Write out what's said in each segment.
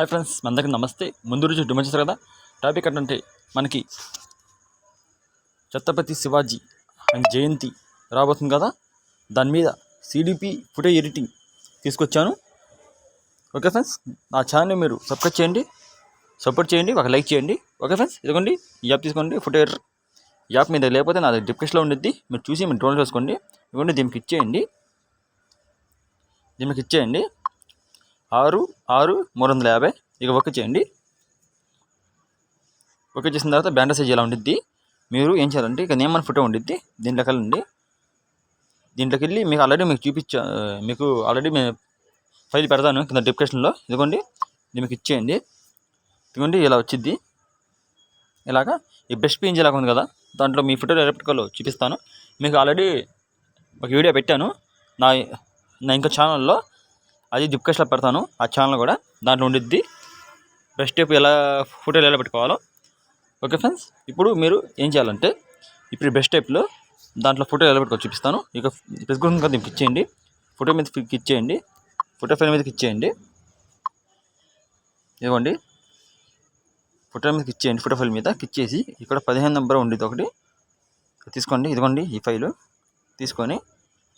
Hi friends అందరికీ నమస్తే. ముందు రోజు డిమంచారు కదా? టాపిక్ ఏంటంటే మనకి ఛత్రపతి శివాజీ అండ్ జయంతి రాబోతుంది కదా? దాని మీద సిడిపి ఫుటేజ్ ఎడిటింగ్ తీసుకొచ్చాను. ఓకే ఫ్రెండ్స్ నా ఛానల్ని మీరు సబ్స్క్రైబ్ చేయండి సపోర్ట్ చేయండి ఒక లైక్ చేయండి. ఓకే ఫ్రెండ్స్ ఇదిగోండి ఈ యాప్ తీసుకోండి ఫుటేజ్ యాప్ మీద లేకపోతే నాది డిస్క్రిప్షన్లో ఉండిద్ది. మీరు చూసి మీరు డౌన్లోడ్ చేసుకోండి. ఇవ్వండి దీనికి ఇచ్చేయండి. దీనికి ఇచ్చేయండి. ఆరు ఆరు మూడు వందల యాభై. ఇక ఓకే చేయండి. ఓకే చేసిన తర్వాత బ్యాండర్ సైజ్ ఇలా ఉండిద్ది? మీరు ఏం చేయాలంటే ఇక నేమన్ ఫోటో ఉండిద్ది. దీంట్లోకి వెళ్ళండి. దీంట్లోకి వెళ్ళి మీకు ఆల్రెడీ మీకు చూపించా మీకు ఆల్రెడీ మేము ఫైల్ పెడతాను కింద డిస్క్రిప్షన్లో ఇదిగోండి. ఇది మీకు ఇచ్చేయండి. ఇదిగోండి ఇలా వచ్చింది ఇలాగా. ఈ బెస్ట్ పేజ్ ఇలాగ ఉంది కదా దాంట్లో మీ ఫోటో ఎలా పెట్టుకోవాలో చూపిస్తాను. మీకు ఆల్రెడీ ఒక వీడియో పెట్టాను. నా నా ఇంకో ఛానల్లో అది జిప్కాస్ట్లో పెడతాను. ఆ ఛానల్ కూడా దాంట్లో ఉండిద్ది. బెస్ట్ టేప్ ఎలా ఫోటోలు ఎలా పెట్టుకోవాలో. ఓకే ఫ్రెండ్స్ ఇప్పుడు మీరు ఏం చేయాలంటే ఇప్పుడు బెస్ట్ టేప్లో దాంట్లో ఫోటో ఎలా పెట్టుకో చూపిస్తాను. ఇక ప్రెస్ గురించి కదా క్లిక్ ఇచ్చేయండి. ఫోటో మీద క్లిక్ ఇచ్చేయండి ఫోటో ఫైల్ మీదకి ఇచ్చేయండి ఇదిగోండి ఫోటో మీదకి ఇచ్చేయండి ఫోటో ఫైల్ మీద ఇచ్చేసి ఇక్కడ పదిహేను నెంబర్ ఉండేది ఒకటి. తీసుకోండి. ఇదిగోండి ఈ ఫైలు తీసుకొని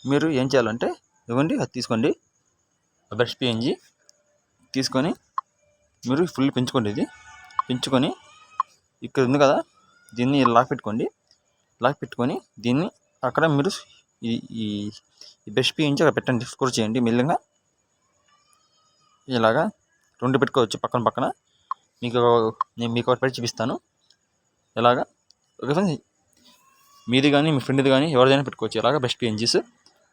మీరు ఏం చేయాలంటే ఇదిగోండి అది తీసుకోండి. బ్రష్ పిఎన్జి తీసుకొని మీరు ఫుల్ పెంచుకోండి ఇది. పెంచుకొని ఇక్కడ ఉంది కదా దీన్ని లాక్ పెట్టుకోండి. లాక్ పెట్టుకొని దీన్ని అక్కడ మీరు ఈ ఈ బ్రష్ పిఎన్జి అక్కడ పెట్టండి స్కోర్ చేయండి మెల్లగా. ఇలాగా రెండు పెట్టుకోవచ్చు పక్కన పక్కన. మీకు నేను మీకు ఒకటి పెట్టి చూపిస్తాను. ఎలాగా ఓకే ఫ్రెండ్స్ మీది కానీ మీ ఫ్రెండ్ది కానీ ఎవరిదైనా పెట్టుకోవచ్చు. ఇలాగ బెస్ట్ పిఎన్జీస్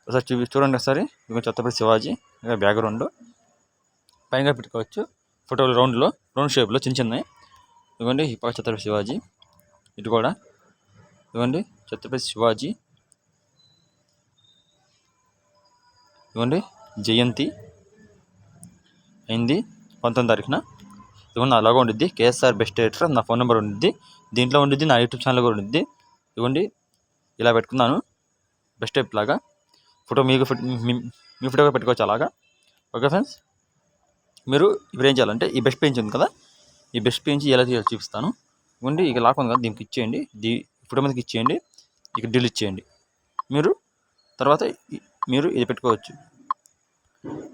ఒకసారి చూపి చూడండి ఒకసారి. ఇదిగో ఛత్రపతి శివాజీ ఇక బ్యాక్గ్రౌండ్ పైన పెట్టుకోవచ్చు. ఫోటోలు రౌండ్లో రౌండ్ షేప్లో చిన్న చిన్నవి. ఇదిగోండి ఈ పక్క ఛత్రపతి శివాజీ ఇటు కూడా. ఇదిగోండి ఛత్రపతి శివాజీ. ఇదిగోండి జయంతి అయింది పంతొమ్మిది తారీఖున. ఇదిగోండి అలాగా ఉండిద్ది. కేఎస్ఆర్ బెస్ట్ ఎడిటర్ నా ఫోన్ నెంబర్ ఉండిద్ది. దీంట్లో ఉండిద్ది నా యూట్యూబ్ ఛానల్ కూడా ఉండిద్ది. ఇదిగోండి ఇలా పెట్టుకున్నాను. బెస్ట్ టైప్ లాగా. ఫోటో మీకు మీ- ఫోటోగా పెట్టుకోవచ్చు అలాగా? Okay friends? మీరు ఇప్పుడు ఏం చేయాలంటే ఈ బెస్ట్ పేజ్ ఉంది కదా? ఈ బెస్ట్ పేజ్ ఎలా చేయాలో చూపిస్తాను. ఉండి ఇక లాక్ ఉంది కదా దీనికి ఇచ్చేయండి. దీ ఫోటో మీదకి ఇచ్చేయండి. ఇక డిలీట్ చేయండి. మీరు తర్వాత మీరు ఇది పెట్టుకోవచ్చు.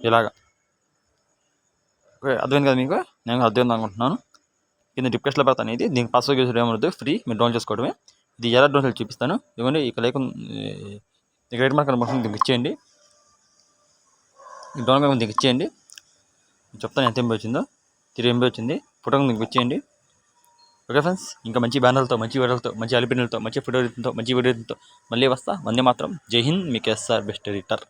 ఇలాగా. ఓకే అర్థమైంది కదా మీకు? నేను అర్థమైంది అనుకుంటున్నాను. కింద డిస్క్రిప్షన్లో పెడతాను ఇది దీనికి పాస్వర్డ్ యూజ్ ఏమవుతుంది ఫ్రీ. మీరు డౌన్ చేసుకోవడమే. ఇది ఎలా డౌన్ చూపిస్తాను. ఇవ్వండి ఇక లేకుండా ఇక రేట్ మార్క్ అనుకుంటుంది దీనికి ఇచ్చేయండి ఈ డౌన్ పేమెంట్ దీనికి ఇచ్చేయండి చెప్తాను ఎంత ఎంబీ వచ్చిందో. త్రీ ఎంబీ వచ్చింది. ఫోటో దీనికి ఇచ్చేయండి ఓకే ఫ్రెండ్స్ ఇంకా మంచి బ్యానర్లతో మంచి వీడియోలతో మంచి అలిపినలతో మంచి ఫోటోలతో మంచి వీడియోతో మళ్ళీ వస్తా. వందే మాత్రం. జై హింద్. మీకు ఎస్ఆర్ బెస్ట్ ఎడిటర్.